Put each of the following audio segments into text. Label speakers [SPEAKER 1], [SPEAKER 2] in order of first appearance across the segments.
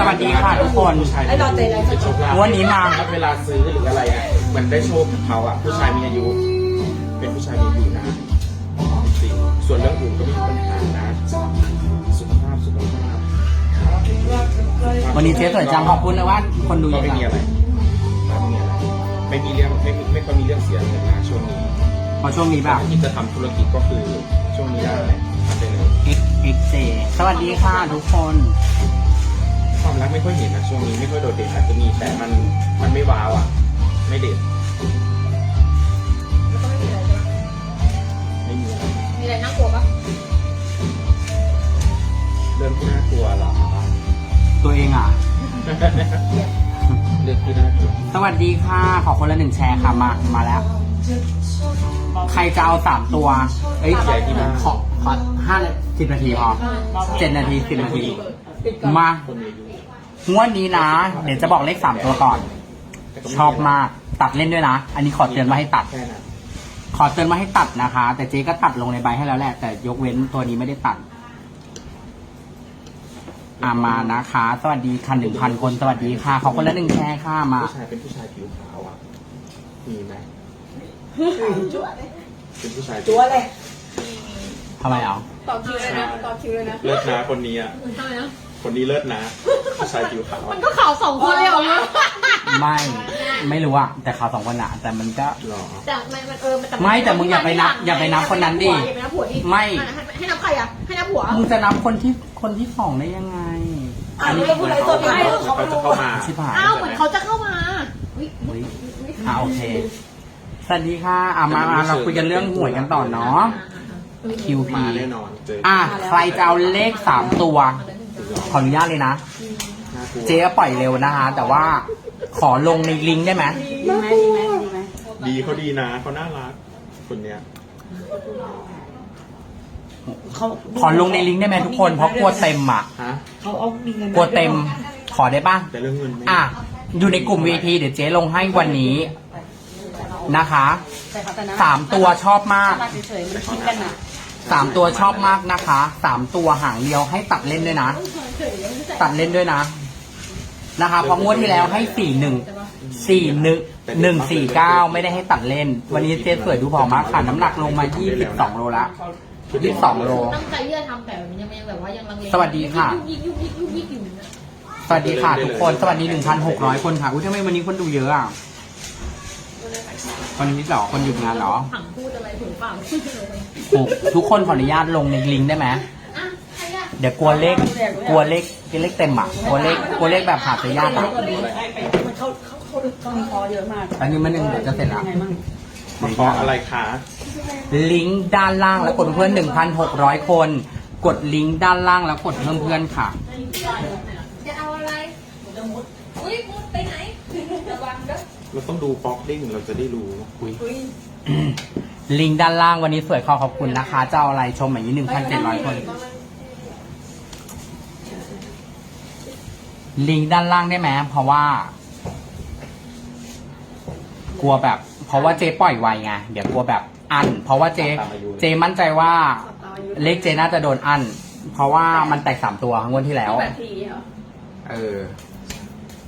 [SPEAKER 1] สวัสดีค่ะทุกคน
[SPEAKER 2] ผู้ชาย
[SPEAKER 3] ไอ้รอเจนแล้ว
[SPEAKER 2] เป็นโชคลาภ
[SPEAKER 1] วันนี้มา
[SPEAKER 2] เวลาซื้อหรืออะไรอะเหมือนได้โชคกับเขาอะผู้ชายมีอายุ เป็นผู้ชายมีอายุนะจริงส่วนเรื่องอื่นก็ไม่มีปัญหานะสุขภาพสุขภาพ
[SPEAKER 1] วันนี้เจ๊สวยจังขอบคุณนะว่า คนดู
[SPEAKER 2] ก็
[SPEAKER 1] เย
[SPEAKER 2] ไม่
[SPEAKER 1] อะ
[SPEAKER 2] มีอะไรไม่มีอะไรไม่มีเรื่องไม่มีไม่ค่อยมีเรื่องเสียเงินนะช่วงนี้
[SPEAKER 1] เพราะช่วงนี้แบบ
[SPEAKER 2] ที่จะทำธุรกิจก็คือช่วงนี้ได้ทำได้เลย
[SPEAKER 1] X X J สวัสดีค่ะทุกคน
[SPEAKER 2] ความรักไม่ค่อยเห็นนะช่วงนี้ไม่ค่อยโดดเด่นอาจจะมีแต่มันมันไม่ว้าวอะ ไม่เด่น
[SPEAKER 3] แล้วก็ไม่มีอะไรใช่ไหม
[SPEAKER 2] ไม่มีอะไร
[SPEAKER 3] มีอะไรน่ากลัวปะ
[SPEAKER 2] เรื่องที่น่ากลัวเหรอ
[SPEAKER 1] ตัวเองอะ
[SPEAKER 2] เรื่องที่น่ากลัว
[SPEAKER 1] สวัสดีค่ะ ขอคนละหนึ่งแชร์ค่ะมามาแล้ว ใครจะเอาสามตัว เอ้ย
[SPEAKER 2] ใหญ่ที่บ้าน
[SPEAKER 1] ขอขอห้าสิบนาทีพอเจ็ดนาทีสิบนาที มา
[SPEAKER 2] คนมีอายุ
[SPEAKER 1] งวดนี้นะ เดี๋ยวจะบอกเลขสามตัวก่อน
[SPEAKER 2] แต่ก็ไช
[SPEAKER 1] อบมากตัดเล่นด้วยนะ อันนี้ขอเตือนมาให้ตัด
[SPEAKER 2] แค่นั้น
[SPEAKER 1] ขอเตือนมาให้ตัดนะคะ แต่เจ๊ก็ตัดลงในใบให้แล้วแหละ แต่ยกเว้นตัวนี้ไม่ได้ตัดอามานะคะ สวัสดีค่ะหนึ่งพันคน สวัสดีค่ะ ขอคนละหนึ่งแชร์ค่ะมา
[SPEAKER 2] ผู้ชายเป็นผู้ชายผิวขาวอะ มีไหม
[SPEAKER 3] จั่วเลย
[SPEAKER 2] เป็นผู้ชาย
[SPEAKER 3] จั่วเลย
[SPEAKER 1] ทำไมเอา
[SPEAKER 3] ต่อคิวเลยนะ ต่อคิวเลยนะ
[SPEAKER 2] เลิศนะคนนี้อะ
[SPEAKER 3] ทำไมนะ
[SPEAKER 2] คนนี้เลิศนะผู้ชายผิวขาว
[SPEAKER 3] มั
[SPEAKER 2] อะ
[SPEAKER 3] นก็ข่าวสองคนเลยเหรอวะ
[SPEAKER 1] ไม่ไม่รู้อะแต่เขาสองคนอะแต่มันก็
[SPEAKER 2] หรอ
[SPEAKER 3] แต่มันมันเออมัน
[SPEAKER 1] ไม่แต่มึงอย่าไปนับอย่าไปนับคนนั้นดิ
[SPEAKER 3] อย่าไปนับผัวดิ
[SPEAKER 1] ไม่
[SPEAKER 3] ให้นับใครอะให้นับผัว
[SPEAKER 1] มึงจะนับคนที่คนที่สองได้ยังไง
[SPEAKER 3] อะมึงจะพูดอะไรตัว
[SPEAKER 2] เขา
[SPEAKER 3] ไม่
[SPEAKER 2] เขาจะเข้ามา
[SPEAKER 1] ชิบหาย
[SPEAKER 3] อ้าวเหมือนเขาจะเข้ามาอุ๊ย
[SPEAKER 1] อุ๊ยอ่าโอเคสวัสดีค่ะอะมามาเราคุยกันเรื่องหวยกันต่อเนาะ QP
[SPEAKER 2] มาแน่นอนเจอ
[SPEAKER 1] อะใครจะเอาเลขสามตัว ขออนุญาตเลยนะ
[SPEAKER 2] น่ากลัว
[SPEAKER 1] เจ๊ปล่อยเร็วนะคะ แต่ว่าขอลงในลิงก์ได้ไหม
[SPEAKER 3] ดีไหมดีไหมดีไหม
[SPEAKER 2] ดีเขาดีนะเขาน่ารัก คนเนี้ย
[SPEAKER 4] เขา
[SPEAKER 1] ขอลงในลิงก์ได้ไหมทุกคนเพราะกลัวเต็มอะ
[SPEAKER 2] ฮะ
[SPEAKER 4] เขาเอามีเงิน
[SPEAKER 1] กลัวเต็ม ขอได้ป่ะ
[SPEAKER 2] แต่เรื่องเงินไม่
[SPEAKER 1] อะ อยู่ในกลุ่ม VP เดี๋ยวเจ๊ลงให้วันนี้นะคะ
[SPEAKER 4] แต่เขาแต่นะ
[SPEAKER 1] สามตัวชอบมาก
[SPEAKER 4] มาเฉยๆมันคิดกันอะ
[SPEAKER 1] สามตัวชอบมากนะคะสามตัวหางเดียวให้ตัดเล่นด้วยนะ ตัดเล่นด้วยนะ นะคะเพราะงวดที่แล้วให้สี่หนึ่งสี่หนึ่งหนึ่งสี่เก้าไม่ได้ให้ตัดเล่น วันนี้เจ๊สวยดูผอมมากค่ะน้ำหนักลงมายี่สิบสองโลละยี่สิบสองโล
[SPEAKER 3] ตั้งใจที่จะทำแต่มันยังยังแบบว่ายังลังเล
[SPEAKER 1] สวัสดีค่ะ
[SPEAKER 3] ยุกยิกยุกยิกยุกยิกอยู่นะ
[SPEAKER 1] สวัสดีค่ะทุกคน สวัสดีหนึ่งพันหกร้อยคนค่ะ อุ้ยทำไมวันนี้คนดูเยอะอะ วันนี้เหรอคนหยุดงานเหรอ
[SPEAKER 3] ผังพูดอะไรถูกเปล่า
[SPEAKER 1] ถูกทุกคนขออนุญาตลงในลิงก์ได้ไหม
[SPEAKER 3] อะใครอะ
[SPEAKER 1] เดี๋ยวกลัวเลขกลัวเลขเลขเต็มอะกลัวเลขกลัวเลขแบบหาซื้อยากอะ
[SPEAKER 4] มันเขาเขาเขาต้องมีคอเยอะมาก
[SPEAKER 1] อันนี้มันหนึ่งเดี๋ยวจะเสร็จแล้ว
[SPEAKER 4] ยังไงมั่ง
[SPEAKER 2] มาเพราะอะไรคะ
[SPEAKER 1] ลิงก์ด้านล่างแล้วกดเพื่อน1,600 คน กดลิงก์ด้านล่างแล้วกดเพิ่มเพื่อนค่ะ
[SPEAKER 3] จะเอาอะไรอุ้ยมุดไปไหนระวัง เด้อ
[SPEAKER 2] เราต้องดูป๊อกดิ้งเราจะได้รู้
[SPEAKER 1] ลิงก์ด้านล่างวันนี้สวยขอขอบคุณนะคะ เจ้าอะไรชมอย่างนี้1,700คน ลิงก์ด้านล่างได้ไหมเพราะว่า กลัวแบบ เพราะว่าเจ๊ปล่อยไวไงเดี๋ยวกลัวแบบอัน เพราะว่าเจ๊เจ๊มั่นใจว่าเลขเจน่าจะโดนอัน เพราะว่ามันแตกสามตัวงวดที่แล้ว
[SPEAKER 3] แบบทีเหรอ
[SPEAKER 1] เออ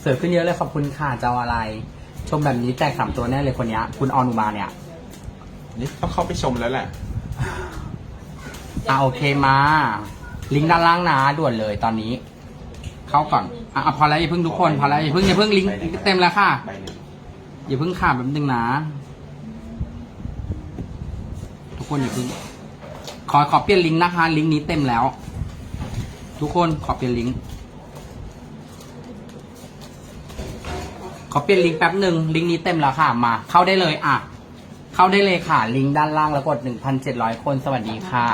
[SPEAKER 1] เสือขึ้นเยอะเลยขอบคุณค่ะเจ้าอะไร ชมแบบนี้แตกสามตัวแน่เลยคนเนี้ย คุณออนุมาเนี่ย
[SPEAKER 2] นี่ต้องเข้าไปชมแล้วแหละ
[SPEAKER 1] อะโอเคมา ลิงก์ด้านล่างนะด่วนเลยตอนนี้ เข้าก่อนอะอะพอแล้วอย่าเพิ่งทุกคนพอแล้วอย่าเพิ่งอย่าเพิ่งลิงก์เต็มแล้วค่ะ
[SPEAKER 2] ใบหนึ่ง
[SPEAKER 1] อย่าเพิ่งขาดแบบนึงนะ ทุกคนอย่าเพิ่ง ขอขอเปลี่ยนลิงก์นะคะ ลิงก์นี้เต็มแล้ว ทุกคนขอเปลี่ยนลิงก์ อเปลี่ยนลิงก์แป๊บหนึ่งลิงก์นี้เต็มแล้วค่ะมา เข้าได้เลยอะ เข้าได้เลยค่ะ ลิงก์ด้านล่างแล้วกด 1,700 คนสวัสดีค่ะ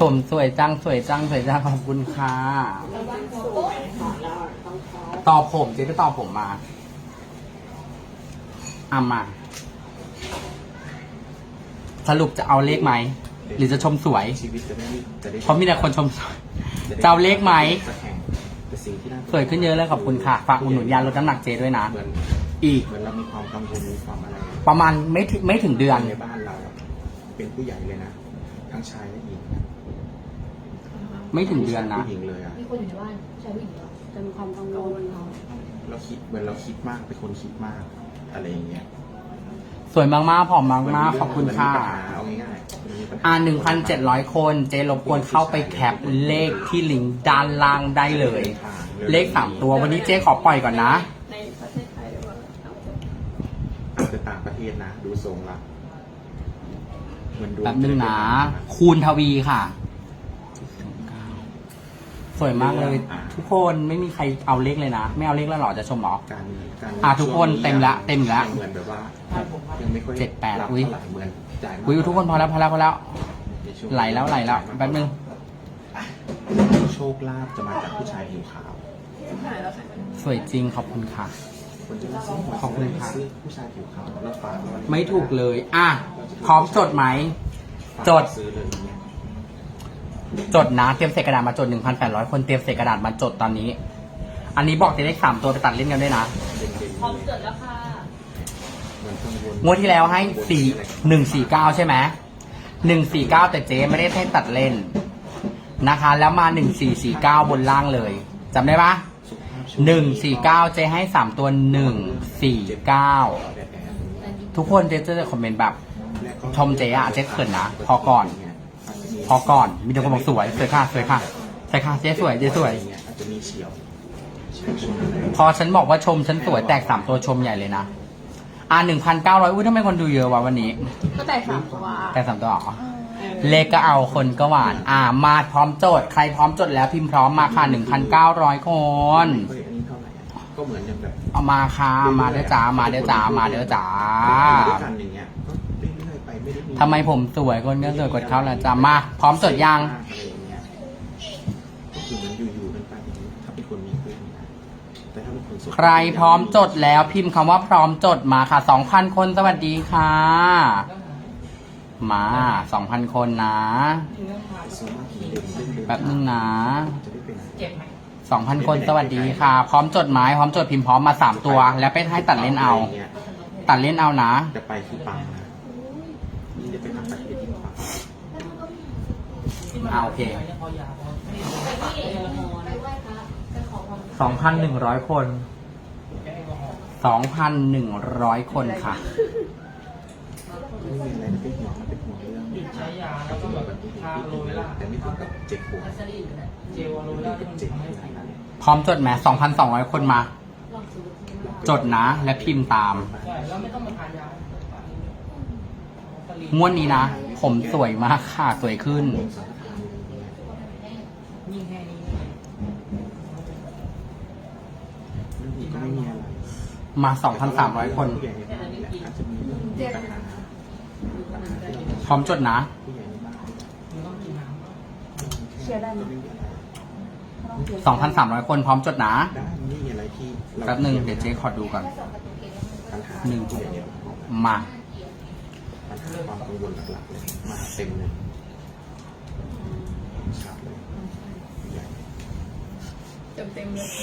[SPEAKER 1] สมสวยจังสวยจังสวยจังขอบคุณค่ะตอบผมเจ๊ไปตอบผมมาอามา สรุปจะเอาเลขไหม หรือจะชมสวย
[SPEAKER 2] ชีวิตจะได้จะได้
[SPEAKER 1] เพราะมีแต่คนชมสวยจะเอาเลขไหม
[SPEAKER 2] จะแข่งแต่สิ่งที่น่า
[SPEAKER 1] สวยขึ้นเยอะเลยขอบคุณค่ะ ฝากอุดหนุนยาลดน้ำหนักเจด้วยนะ
[SPEAKER 2] เหมือน
[SPEAKER 1] อีก
[SPEAKER 2] เหมือนเรามีความกังวลมีความอะไร
[SPEAKER 1] ประมาณไม่ถึงไม่ถึงเดือน
[SPEAKER 2] ในบ้านเราอะเป็นผู้ใหญ่เลยนะทั้งชายและหญิงนะ
[SPEAKER 1] ไม่ถึงเดือนนะ
[SPEAKER 2] ผู้หญิงเลยอะ
[SPEAKER 3] มีคนอยู่ในบ้านใช่ผู้หญิงเหรอ
[SPEAKER 4] จะมีความกังวล
[SPEAKER 2] เราคิดเหมือนเราคิดมากเป็นคนคิดมาก อะไรอย่างเงี้ย
[SPEAKER 1] สวยมากๆผอมมากๆขอบคุณค่ะ
[SPEAKER 2] เหมือนมีปัญหาเอาง่ายๆเหมือนมีปัญหา
[SPEAKER 1] อ่าหนึ่งพันเจ็ดร้อยคน เจรบกวนเข้าไปแคปเลขที่ลิงก์ด้านล่างได้เลย เลขสามตัววันนี้เจ๊ขอปล่อยก่อนนะ
[SPEAKER 3] ในประเทศไทยหรือว่า
[SPEAKER 2] อาจจะต่างประ เทศนะดูทรงละเหมือนดวง
[SPEAKER 1] แป๊บนึงนะ คูณทวีค่ะ สวยมากเลย ทุกคนไม่มีใครเอาเลขเลยนะ ไม่เอาเลขแล้วเหรอจะชมเหรอ
[SPEAKER 2] การการ
[SPEAKER 1] อะทุกคนเต็มละเต็มละ
[SPEAKER 2] เหมือนแบบว่ายังไม่ค่อย
[SPEAKER 1] เจ็ดแปด
[SPEAKER 2] รับ
[SPEAKER 1] อุ๊ย
[SPEAKER 2] เท่าไหร่เหมือนจ่ายมาก
[SPEAKER 1] อุ้ยทุกคนพอแล้วพอแล้วพอแล้ว
[SPEAKER 2] ในช่ง
[SPEAKER 1] ไหลแล้วไหลแล้วแป๊บนึง
[SPEAKER 2] โชคลาภจะมาจากผู้ชายผิวขาว
[SPEAKER 3] หายแล้วใช่ไหม
[SPEAKER 1] สวยจริงขอบคุณค่ะ
[SPEAKER 2] คนจะมาซื้อหวย
[SPEAKER 1] ขอบคุณค่ะ
[SPEAKER 2] ซื้อผู้ชายผิวขาวแล้วฝากเรา
[SPEAKER 1] ไม่ถูกเลย อะ พร้อมจดไหม จด
[SPEAKER 2] ซื้อเลยอย่างเงี้ย
[SPEAKER 1] จดนะเตรียมเศษกระดาษมาจด 1,800 คนเตรียมเศษกระดาษมาจดตอนนี้ อันนี้บอกจะเลขสามตัวไปตัดเล่นกันด้วยนะ
[SPEAKER 2] เด่นๆ
[SPEAKER 3] พร้อมเกิดแล้วค่ะ
[SPEAKER 2] เหมือนกังวล
[SPEAKER 1] งวดที่แล้วให้สี่หนึ่งสี่เก้าใช่ไหมหนึ่งสี่เก้าแต่เจ๊ไม่ได้ให้ตัดเล่นนะคะ แล้วมาหนึ่งสี่สี่เก้าบนล่างเลยจำได้ปะ
[SPEAKER 2] สุขภาพ
[SPEAKER 1] หนึ่งสี่เก้าเจ๊ให้สามตัวหนึ่งสี่เก้าทุกคนเจ๊จะคอมเมนต์แบบ ชมเจ๊อะเจ๊เขินนะพอก่อน พอก่อนมีแต่คนบอกสวยสวยค่ะสวยค่ะใช่ค่ะเจ๊สวยเจ๊สวย
[SPEAKER 2] อาจจะมีเฉียว
[SPEAKER 1] พอฉันบอกว่าชมฉันสวยแตกสามตัวชมใหญ่เลยนะอ่าหนึ่งพันเก้าร้อยอุ้ยทำไมคนดูเยอะวะวันนี้
[SPEAKER 3] ก็แต่สามตัว
[SPEAKER 1] แต่สามตัวเหรอ เลขก็เอาคนก็หวาน อ่า มาพร้อมโจทย์ ใครพร้อมจดแล้วพิมพ์พร้อมมาค่ะหนึ่งพันเก้าร้อยคน
[SPEAKER 2] เฮ้ยอันนี้เท่าไหร่อะก็เหมือนอย่างแบบ
[SPEAKER 1] เอามาค่ะ มาเด้อจ้า มาเด้อจ้า มาเด้อจ้า
[SPEAKER 2] ด้วยกันอย่างเงี้ยก็เรื่อยๆไปไม่ได้มี
[SPEAKER 1] ทำไมผมสวยคนก็สวยกดเข้าแล้วจ้ามา พร้อมจดยัง
[SPEAKER 2] อะไรอย่างเงี้ยก็คือมันอยู่ๆกันไปอย่างนี้ถ้าเป็นคนมีเพื่อนนะแต่ถ้าเป็นคนโสด
[SPEAKER 1] ใครพร้อมจดแล้วพิมพ์คำว่าพร้อมจดมาค่ะสองพันคนสวัสดีค่ะ มาสองพันคนนะ
[SPEAKER 2] ส่วนมากเดินเล่นเดิน
[SPEAKER 1] แป๊บนึงนะ
[SPEAKER 2] จะได้เป็น
[SPEAKER 4] เจ็บไหม
[SPEAKER 1] สองพันคนสวัสดีค่ะ พร้อมจดหมายพร้อมจดพิมพ์พร้อมมาสามตัว แล้วไปให้ตัดเล่นเอา ตัดเล่นเอานะ
[SPEAKER 2] จะไปคือปังนะนี่จะไปทำประเทศที่ปัง
[SPEAKER 1] อ่าโอเค
[SPEAKER 3] ไปไหว้พระไปขอพร
[SPEAKER 1] สองพันหนึ่งร้อยคนสองพันหนึ่งร้อยคนค่ะ
[SPEAKER 2] ไม่มีอะไรนะเป็นห่วงมันเป็นห่วงเรื่อง
[SPEAKER 5] ใช้ยาแล้วก็แบบทาโรเวล่า
[SPEAKER 2] แต่ไม่ถึงกับเจ็บปวด
[SPEAKER 5] เจลโรเวล่าที่มัน
[SPEAKER 2] เจ็บ
[SPEAKER 5] ทำให้
[SPEAKER 2] ข
[SPEAKER 5] ผิ
[SPEAKER 2] นาด
[SPEAKER 5] ว
[SPEAKER 2] นั้น
[SPEAKER 1] พร้อมจดไหมสองพันสองร้อยคนมา
[SPEAKER 3] ลองซื้อ
[SPEAKER 1] จดนะ และพิมพ์ตาม
[SPEAKER 5] ใช่แล้วไม่ต้องมาทานยา
[SPEAKER 1] งวดนี้นะ ผมสวยมากค่ะ สวยขึ้น
[SPEAKER 5] ยิ่งแห้งยิ่ง
[SPEAKER 2] เรื่องนี้ก็ไม่มีอะไร
[SPEAKER 1] มาสองพันสามร้อยคน
[SPEAKER 2] ผู้ใหญ่ในบ้
[SPEAKER 1] พร้อมจดนะสองพันสามร้อยคนพร้อมจดนะ
[SPEAKER 2] ดนะ
[SPEAKER 1] แป๊บหนึ่งเดี๋ยวเจ๊ขอดูก่อน
[SPEAKER 2] ห
[SPEAKER 1] นึ่งมา
[SPEAKER 2] ความกังวลหลักๆมาเต็มเลย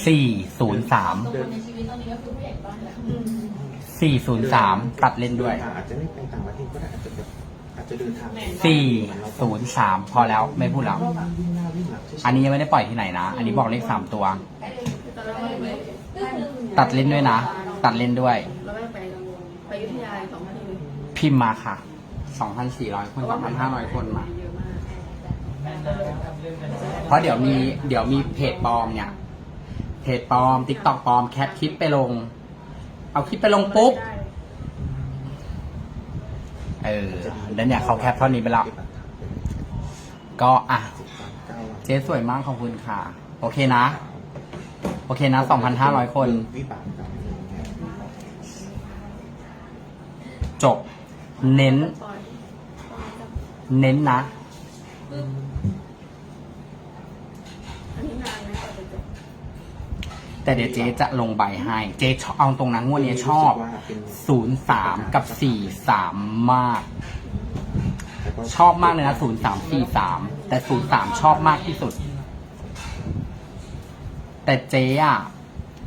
[SPEAKER 1] สี่ศูนย์สาม
[SPEAKER 3] ในชีวิตตอนนี้ก็คือผู้ใหญ่บ้านและ
[SPEAKER 1] อืม 403 ตัดเล่นด้วย
[SPEAKER 2] อาจจะไม่ไปต่างประเทศก็ได้อาจจะแบบอาจจะเดินา
[SPEAKER 1] มพอแล้วไม่พูดแล้ว อันนี้ยังไม่ได้ปล่อยที่ไหนนะ อันนี้บอกเลขสามตัว
[SPEAKER 3] ตั
[SPEAKER 1] ดเล่นด้วยนะ ตัดเล่นด้วย
[SPEAKER 3] พิ
[SPEAKER 1] มมาค่ะสองพันสี่ร้อยคนสองพันห้าร้อยคนมา
[SPEAKER 3] เพ
[SPEAKER 1] ราะเดี๋ยวมีเดี๋ยวมีเพจปลอมเนี่ย เพจปลอมติ๊กตอกปลอมแคปคลิปไปลง เอาคลิปไปลงปุ๊บ เออ แล้วเนี่ยเขาแคปเท่านี้ไปแล้ว ก็อะ เจ๊สวยมากขอบคุณค่ะ โอเคนะ โอเคนะสองพันห้าร้อยคน จบ เน้น เน้นนะ แต่เดี๋ยวเจ๊จะลงใบให้ เจ๊ชอบเอาตรงนั้นงวดนี้ชอบ
[SPEAKER 2] ว่าเป็น
[SPEAKER 1] ศูนย์สามกับสี่สามมาก
[SPEAKER 2] แต่ก็
[SPEAKER 1] ชอบมากเลยนะศูนย์สามสี่สามแต่ศูนย์สามชอบมากที่สุด แต่เจ๊อะ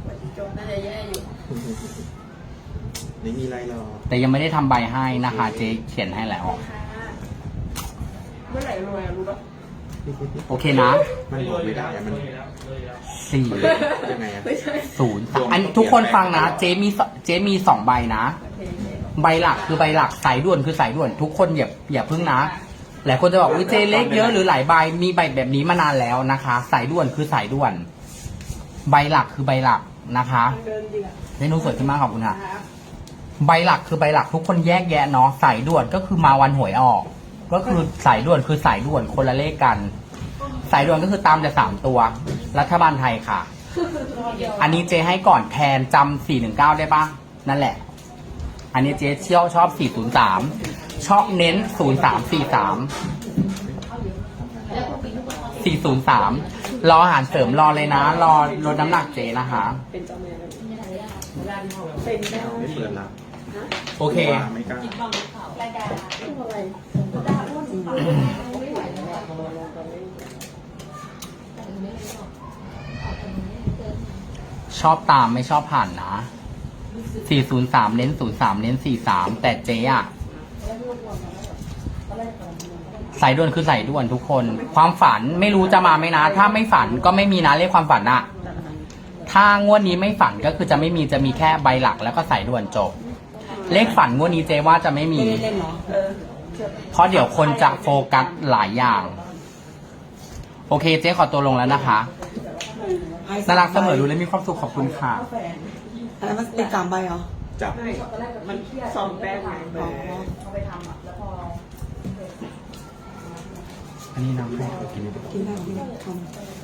[SPEAKER 3] กว่าจะจบน่าจะแย่อยู่
[SPEAKER 2] ไม่มีอะไรหรอก
[SPEAKER 1] แต่ยังไม่ได้ทำใบให้นะคะ เจ๊เขียนให้แล้ว
[SPEAKER 3] ค่ะเมื่อไหร่รวยอะรู้ปะ
[SPEAKER 1] โอเคนะ
[SPEAKER 2] มันบอกไม่ได้อะมัน
[SPEAKER 1] สี่
[SPEAKER 2] ยังไงอะ
[SPEAKER 1] ศูนย์อันทุกคนฟังนะ เจมีสเจมีสองใบนะ ใบหลักคือใบหลักสายด่วนคือสายด่วน ทุกคนอย่าอย่าพึ่งนะหลายคนจะบอกอุ้ยเจเล็กเยอะหรือหลายใบมีใบแบบนี้มานานแล้วนะคะ สายด่วนคือสายด่วน ใบหลักคือใบหลักนะคะเมนูสวยขึ้นมากขอบคุณค่ะใบหลักคือใบหลักทุกคนแยกแยะเนาะสายด่วนก็คือมาวันหวยออก ก็คือสายด่วนคือสายด่วนคนละเลขกัน สายด่วนก็คือตามแต่สามตัว รัฐบาลไทยค่ะ อันนี้เจให้ก่อนแทนจำสี่หนึ่งเก้าได้ปะนั่นแหละ อันนี้เจเชี่ยวชอบสี่ศูนย์สามชอบเน้นศูนย์สามสี่สามสี่ศูนย์สามรออาหารเสริมรอเลยนะ รอลดน้ำหนักเจนะคะ
[SPEAKER 4] เป็นเจ้าแม่แล้วเป็นเจ้า
[SPEAKER 2] ไม่เปิดละ
[SPEAKER 1] โอเค
[SPEAKER 2] ว่าไม่กล้า
[SPEAKER 1] ชอบตามไม่ชอบผ่านนะ 403 เน้น 03 เน้น 43 แต่เจ๊อะสายด่วนคือสายด่วนทุกคน ความฝันไม่รู้จะมาไหมนะ ถ้าไม่ฝันก็ไม่มีนะเลขความฝันอะถ้างวดนี้ไม่ฝันก็คือจะไม่มีจะมีแค่ใบหลักแล้วก็สายด่วนจบ เลขฝันงวดนี้เจ๊ว่าจะไม่มี
[SPEAKER 4] เล่นเเออ
[SPEAKER 1] เพราะเดี๋ยวคนจะโฟกัสหลายอย่าง โอเคเจ๊ขอตัวลงแล้วนะคะน่ารักเสมอดูและมีความสุขขอบคุณค่ะ
[SPEAKER 4] อันนั้นมันติดสามใบเหรอ
[SPEAKER 2] จับ
[SPEAKER 4] มันสองแป้งไงอ๋อ
[SPEAKER 1] อันนี้น้ำให้
[SPEAKER 2] กินไม่ได้
[SPEAKER 4] กินได้กินได้ทำ